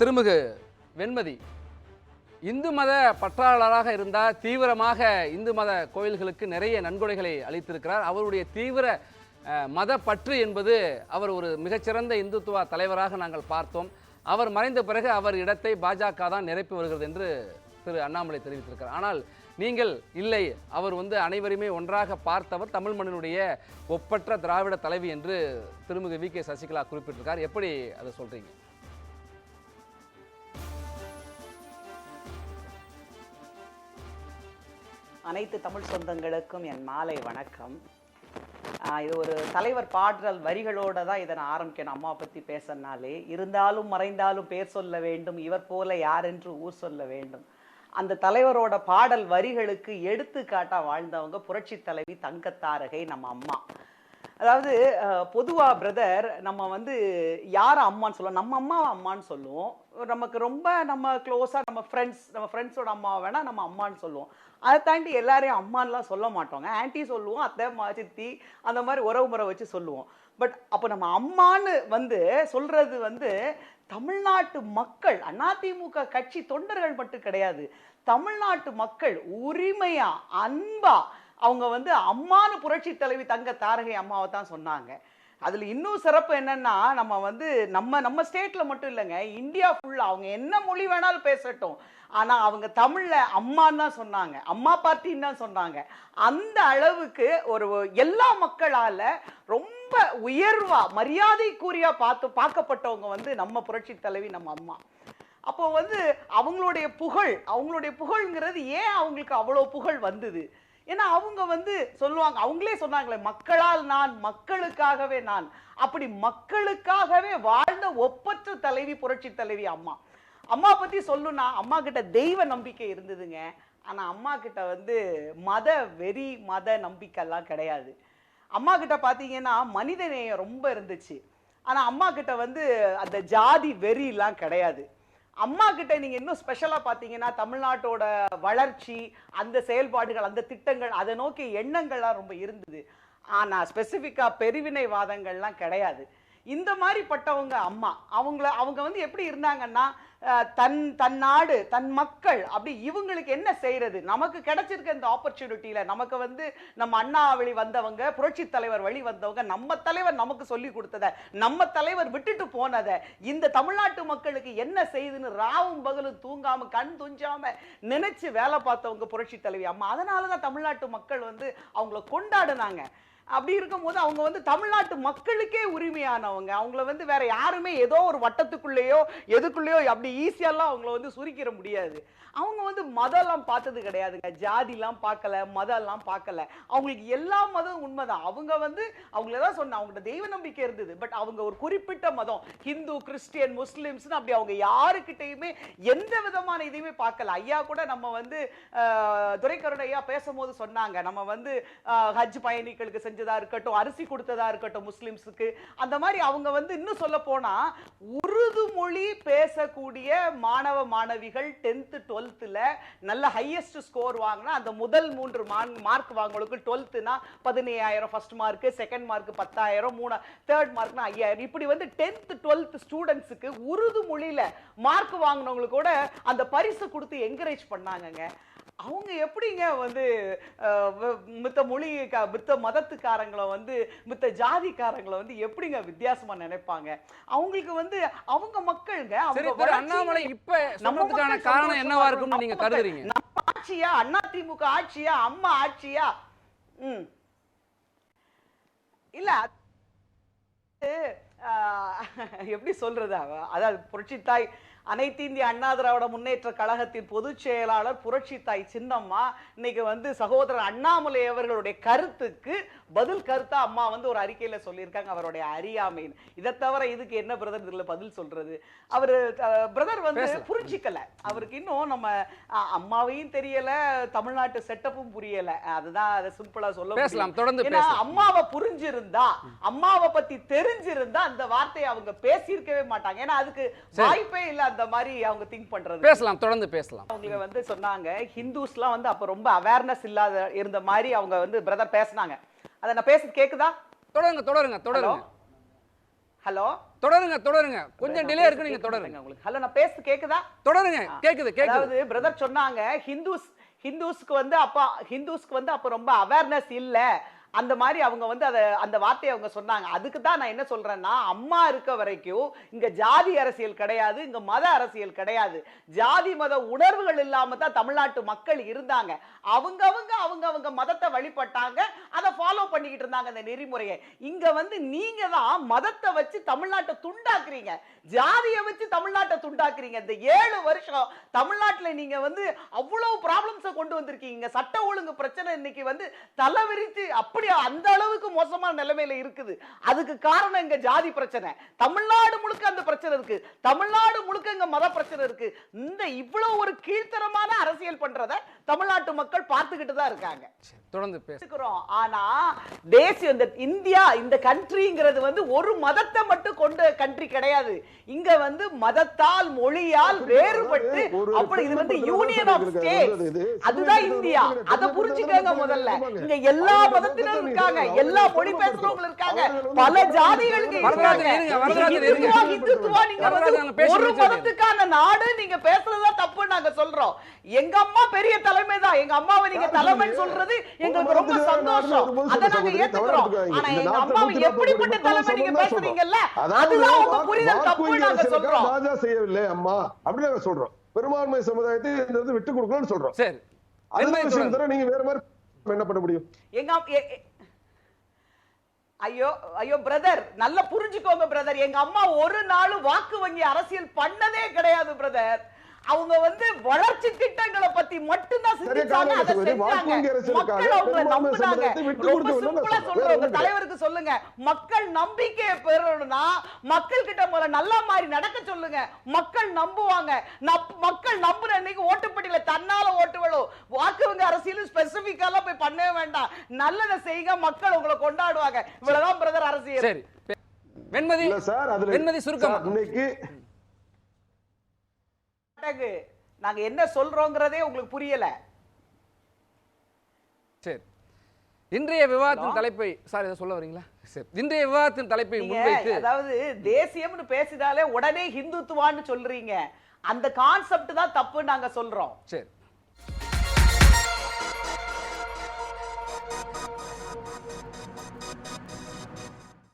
திருமிகு வெண்மதி. இந்து மத பற்றாளராக இருந்தால் தீவிரமாக இந்து மத கோயில்களுக்கு நிறைய நன்கொடைகளை அளித்திருக்கிறார். அவருடைய தீவிர மத பற்று என்பது அவர் ஒரு மிகச்சிறந்த இந்துத்துவ தலைவராக நாங்கள் பார்த்தோம். அவர் மறைந்த பிறகு அவர் இடத்தை பாஜக தான் நிரப்பி வருகிறது என்று திரு அண்ணாமலை தெரிவித்திருக்கிறார். ஆனால் நீங்கள் இல்லை அவர் வந்து அனைவருமே ஒன்றாக பார்த்தவர் தமிழ் மண்ணினுடைய ஒப்பற்ற திராவிட தலைவி என்று திருமிகு வி கே சசிகலா குறிப்பிட்டிருக்கார். எப்படி அதை சொல்கிறீங்க அனைத்து தமிழ் சொந்தங்களுக்கும் என் மாலை வணக்கம். ஆஹ் இது ஒரு தலைவர் பாடல் வரிகளோட தான் இதை நான் ஆரம்பிக்கணும் அம்மா பற்றி பேசனாலே இருந்தாலும் மறைந்தாலும் பேர் சொல்ல வேண்டும் இவர் போல யார் என்று ஊர் சொல்ல வேண்டும். அந்த தலைவரோட பாடல் வரிகளுக்கு எடுத்துக்காட்டாக வாழ்ந்தவங்க புரட்சி தலைவி தங்கத்தாரகை நம்ம அம்மா. அதாவது பொதுவா பிரதர் நம்ம வந்து யார் அம்மான்னு சொல்லுவோம். நம்ம அம்மா அம்மான்னு சொல்லுவோம். நமக்கு ரொம்ப நம்ம க்ளோஸா நம்ம ஃப்ரெண்ட்ஸ் நம்ம ஃப்ரெண்ட்ஸோட அம்மா வேணா நம்ம அம்மான்னு சொல்லுவோம். அதை தாண்டி எல்லாரையும் அம்மான்லாம் சொல்ல மாட்டோங்க. ஆன்ட்டி சொல்லுவோம் அத்தை மா சித்தி அந்த மாதிரி உறவு முறை வச்சு சொல்லுவோம். பட் அப்போ நம்ம அம்மான்னு வந்து சொல்றது வந்து தமிழ்நாட்டு மக்கள் அதிமுக கட்சி தொண்டர்கள் மட்டும் கிடையாது. தமிழ்நாட்டு மக்கள் உரிமையா அன்பா அவங்க வந்து அம்மானு புரட்சி தலைவி தங்க தாரகை அம்மாவை தான் சொன்னாங்க. அதில் இன்னும் சிறப்பு என்னன்னா நம்ம வந்து நம்ம நம்ம ஸ்டேட்டில் மட்டும் இல்லைங்க இந்தியா ஃபுல்லாக அவங்க என்ன மொழி வேணாலும் பேசட்டும். ஆனால் அவங்க தமிழில் அம்மான்னு தான் சொன்னாங்க. அம்மா பார்ட்டின்னு தான் சொன்னாங்க. அந்த அளவுக்கு ஒரு எல்லா மக்களால் ரொம்ப உயர்வாக மரியாதைக்குரியா பார்த்து பார்க்கப்பட்டவங்க வந்து நம்ம புரட்சி தலைவி நம்ம அம்மா. அப்போ வந்து அவங்களுடைய புகழ் அவங்களுடைய புகழ்ங்கிறது ஏன் அவங்களுக்கு அவ்வளோ புகழ் வந்தது? ஏன்னா அவங்க வந்து சொல்லுவாங்க அவங்களே சொன்னாங்களே மக்களால் நான் மக்களுக்காகவே நான். அப்படி மக்களுக்காகவே வாழ்ந்த ஒப்பற்ற தலைவி புரட்சி தலைவி அம்மா. அம்மா பத்தி சொல்லுனா அம்மா கிட்ட தெய்வ நம்பிக்கை இருந்ததுங்க. ஆனா அம்மா கிட்ட வந்து மத வெறி மத நம்பிக்கைலாம் கிடையாது. அம்மா கிட்ட பாத்தீங்கன்னா மனிதநேயம் ரொம்ப இருந்துச்சு. ஆனா அம்மா கிட்ட வந்து அந்த ஜாதி வெறிலாம் கிடையாது. அம்மா கிட்ட நீங்க இன்னும் ஸ்பெஷலா பாத்தீங்கன்னா தமிழ்நாட்டோட வளர்ச்சி அந்த செயல்பாடுகள் அந்த திட்டங்கள் அதை நோக்கி எண்ணங்கள்லாம் ரொம்ப இருந்தது. ஆனா ஸ்பெசிஃபிக்கா பெருவினைவாதங்கள்லாம் கிடையாது. இந்த மாதிரி பட்டவங்க அம்மா அவங்கள அவங்க வந்து எப்படி இருந்தாங்கன்னா தன் தன் நாடு தன் மக்கள் அப்படி இவங்களுக்கு என்ன செய்யறது நமக்கு கிடைச்சிருக்க இந்த ஆப்பர்ச்சுனிட்டியில நமக்கு வந்து நம்ம அண்ணா வழி வந்தவங்க புரட்சி தலைவர் வழி வந்தவங்க நம்ம தலைவர் நமக்கு சொல்லி கொடுத்தத நம்ம தலைவர் விட்டுட்டு போனதை இந்த தமிழ்நாட்டு மக்களுக்கு என்ன செய்யுதுன்னு ராவும் பகலும் தூங்காம கண் துஞ்சாம நினைச்சு வேலை பார்த்தவங்க புரட்சி தலைவி அம்மா. அதனால தான் தமிழ்நாட்டு மக்கள் வந்து அவங்கள கொண்டாடுனாங்க. அப்படி இருக்கும்போது அவங்க வந்து தமிழ்நாட்டு மக்களுக்கே உரிமையானவங்க. அவங்கள வந்து வேற யாருமே ஏதோ ஒரு வட்டத்துக்குள்ளேயோ எதுக்குள்ளேயோ அப்படி ஈஸியாலாம் அவங்கள வந்து சுருக்கிற முடியாது. அவங்க வந்து மதம்லாம் பார்த்தது கிடையாதுங்க. ஜாதிலாம் பார்க்கல மதம்லாம் பார்க்கல. அவங்களுக்கு எல்லா மதம் உண்மைதான். அவங்க வந்து அவங்கள தான் சொன்ன அவங்கள்ட்ட தெய்வ நம்பிக்கை இருந்தது. பட் அவங்க ஒரு குறிப்பிட்ட மதம் ஹிந்து கிறிஸ்டியன் முஸ்லிம்ஸ்னு அப்படி அவங்க யாருக்கிட்டையுமே எந்த விதமான இதையுமே பார்க்கல. ஐயா கூட நம்ம வந்து ஆஹ், ஐயா பேசும்போது சொன்னாங்க. நம்ம வந்து ஹஜ் பயணிகளுக்கு செஞ்சதா இருக்கட்டும் அரிசி கொடுத்ததா இருக்கட்டும் முஸ்லிம்ஸுக்கு. அந்த மாதிரி அவங்க வந்து இன்னும் சொல்ல போனா உருது மொழி பேசக்கூடிய நிறைய மாணவ மாணவிகள் டென்த்து டுவெல்த்தில் நல்ல ஹையஸ்ட் ஸ்கோர் வாங்கினா அந்த முதல் மூன்று மார்க் வாங்கவங்களுக்கு டுவெல்த்துனா பதினையாயிரம் ஃபர்ஸ்ட் மார்க்கு செகண்ட் மார்க் பத்தாயிரம் மூணு தேர்ட் மார்க்னா ஐயாயிரம். இப்படி வந்து டென்த்து டுவெல்த் ஸ்டூடெண்ட்ஸுக்கு உருது மொழியில் மார்க் வாங்கினவங்களுக்கு கூட அந்த பரிசு கொடுத்து என்கரேஜ் பண்ணாங்கங்க. அவங்க எப்படிங்க வந்து மித்த மொழி மித்த மதத்துக்காரங்களை வந்து மித்த ஜாதிக்காரங்களை வந்து எப்படிங்க வித்தியாசமா நினைப்பாங்க? அவங்களுக்கு வந்து அவங்க மக்கள்ங்க அவங்க அண்ணாமலை இப்ப சொன்னதுக்கான காரணம் என்னவா இருக்கும்னு இருக்கணும். நீங்க. கருதுறீங்க நம்ம ஆட்சியா அதிமுக ஆட்சியா அம்மா ஆட்சியா ம் இல்ல எப்படி சொல்றது அதாவது புரட்சித்தாய் அனைத்து இந்திய அண்ணா திராவிட முன்னேற்ற கழகத்தின் பொதுச் செயலாளர் புரட்சித்தாய் சின்னம்மா இன்னைக்கு வந்து சகோதரர் அண்ணாமலை அவர்களுடைய கருத்துக்கு பதில் கருத்தா அம்மா வந்து ஒரு அறிக்கையில சொல்லியிருக்காங்க அவருடைய அறியாமைன்னு இதை தவிர இதுக்கு என்ன பிரதர் இதுல பதில் சொல்றது அவரு பிரதர் வந்து. புரிஞ்சிக்கல அவருக்கு இன்னும் நம்ம அம்மாவையும் தெரியல தமிழ்நாட்டு செட்டப்பும் புரியல அதுதான் அதை சிம்பிளா சொல்ல பேசலாம். தொடர்ந்து ஏன்னா. அம்மாவை புரிஞ்சிருந்தா அம்மாவை பத்தி தெரிஞ்சிருந்தா அந்த வார்த்தையை அவங்க பேசியிருக்கவே மாட்டாங்க ஏன்னா அதுக்கு. வாய்ப்பே இல்ல அந்த மாதிரி அவங்க திங்க் பண்றது. பேசலாம் தொடர்ந்து பேசலாம். அவங்க வந்து சொன்னாங்க ஹிந்துஸ்லாம் வந்து அப்ப ரொம்ப அவேர்னஸ் இல்லாத இருந்த மாதிரி அவங்க வந்து பிரதர் பேசுனாங்க. அதை நான் பேசுறது கேக்குதா? தொடருங்க தொடருங்க தொடருங்க. ஹலோ? தொடருங்க தொடருங்க. கொஞ்சம் டிலே இருக்கு நீங்க தொடருங்க. உங்களுக்கு. ஹலோ நான் பேசுறது கேக்குதா? தொடருங்க கேக்குது கேக்குது. அதாவது பிரதர் சொன்னாங்க ஹிந்துஸ் ஹிந்துஸ்க்கு வந்து அப்ப ஹிந்துஸ்க்கு வந்து அப்ப ரொம்ப அவேர்னஸ் இல்ல. அந்த மாதிரி அவங்க வந்து அதை அந்த வார்த்தையை அவங்க சொன்னாங்க. அதுக்கு தான் நான் என்ன சொல்றேன்னா அம்மா இருக்க வரைக்கும் இங்க ஜாதி அரசியல் கிடையாது இங்க மத அரசியல் கிடையாது. ஜாதி மத உணர்வுகள் இல்லாம தான் தமிழ்நாட்டு மக்கள் இருந்தாங்க. அவங்க அவங்க அவங்க அவங்க மதத்தை வழிபட்டாங்க அதை ஃபாலோ பண்ணிக்கிட்டு இருந்தாங்க அந்த நெறிமுறையை. இங்க வந்து நீங்க தான் மதத்தை வச்சு தமிழ்நாட்டை துண்டாக்குறீங்க. ஜாதியை வச்சு தமிழ்நாட்டை துண்டாக்குறீங்க. இந்த ஏழு வருஷம் தமிழ்நாட்டுல நீங்க வந்து அவ்வளவு ப்ராப்ளம்ஸை கொண்டு வந்திருக்கீங்க. சட்ட ஒழுங்கு பிரச்சனை இன்னைக்கு வந்து தலைவிரித்து அப்படி அந்த அளவுக்கு மோசமான நிலைமையில இருக்குது. அதுக்கு காரணம் இங்க ஜாதி பிரச்சனை. தமிழ்நாடு முழுக்க அந்த பிரச்சனை இருக்கு. தமிழ்நாடு முழுக்க இங்க மத பிரச்சனை இருக்கு. இந்த இவ்வளவு ஒரு கீழ்த்தரமான அரசியல் பண்றத தமிழ்நாட்டு மக்கள் பார்த்துக்கிட்டு தான் இருக்காங்க. தொடர்ந்து பேச. இருக்கிறோம். ஆனா தேசிய இந்த இந்தியா இந்த கண்ட்ரிங்கிறது வந்து ஒரு மதத்தை மட்டும் கொண்ட கண்ட்ரி கிடையாது. இங்க வந்து மதத்தால் மொழியால் வேறுபட்டு அப்படி இது வந்து யூனியன் ஆஃப் இது அதுதான் இந்தியா. அத புரிஞ்சுக்கங்க முதல்ல. இங்க எல்லா மதத்தினரும் இருக்காங்க. எல்லா மொழி பேசுறவங்க இருக்காங்க. பல ஜாதிகளுக்கு ஒரு. மதத்துக்கான நாடு நீங்க பேசுறதா தப்பு நாங்க சொல்றோம். எங்க அம்மா பெரிய தலைமை தான். எங்க அம்மாவை நீங்க தலைமைன்னு? சொல்றது எங்களுக்கு ரொம்ப சந்தோஷம். அதை நாங்க ஏத்துக்கிறோம். ஆனா இந்த எங்க அம்மாவை எப்படிப்பட்ட தலைமை நீங்க பேசுறீங்கல்ல அதுதான் உங்க புரிதல் தப்பு நாங்க சொல்றோம். ராஜா செய்யவில்லை அம்மா. அப்படின்னு நாங்க சொல்றோம். பெரும்பான்மை சமுதாயத்தை விட்டு கொடுக்கணும்னு சொல்றோம். சரி. அது விஷயம். நீங்க வேற மாதிரி என்ன பண்ண முடியும்? எங்க ஐயோ ஐயோ பிரதர் நல்லா புரிஞ்சுக்கோங்க பிரதர் எங்க அம்மா ஒரு நாள் வாக்கு வங்கி அரசியல் பண்ணதே கிடையாது பிரதர் அவங்க வந்து வளர்ச்சி திட்டங்களை பத்தி மட்டும்தான் சிந்திச்சாங்க அதை செஞ்சாங்க. மக்கள் அவங்களை நம்புனாங்க. ரொம்ப சிம்பிளா தலைவருக்கு சொல்லுங்க. மக்கள் நம்பிக்கையை பெறணும்னா மக்கள் கிட்ட முதல்ல நல்ல மாதிரி நடக்க சொல்லுங்க. மக்கள் நம்புவாங்க. நப்- மக்கள் நம்புற அன்னைக்கு ஓட்டுப்பட்டியல தன்னால ஓட்டு விழும். வாக்கு வங்கி அரசியல் ஸ்பெசிபிக்காலாம் போய் பண்ணவே வேண்டாம். நல்லதை செய்யுங்க மக்கள் உங்களை கொண்டாடுவாங்க. இவ்வளவுதான் பிரதர் அரசியல். வெண்மதி இல்ல சார் அதுல வெண்மதி சுருக்கமா. சார், இன்னைக்கு அடகு. நாங்க என்ன சொல்றோங்கிறதே உங்களுக்கு புரியல. சரி. இன்றைய விவாதத்தின்? தலைப்பை சார் இதை சொல்ல வரீங்களா? சரி. இன்றைய விவாதத்தின் தலைப்பை முன்வைத்து அதாவது தேசியம்னு பேசினாலே உடனே ஹிந்துத்துவான்னு சொல்றீங்க. அந்த கான்செப்ட் தான் தப்பு நாங்க சொல்றோம். சரி.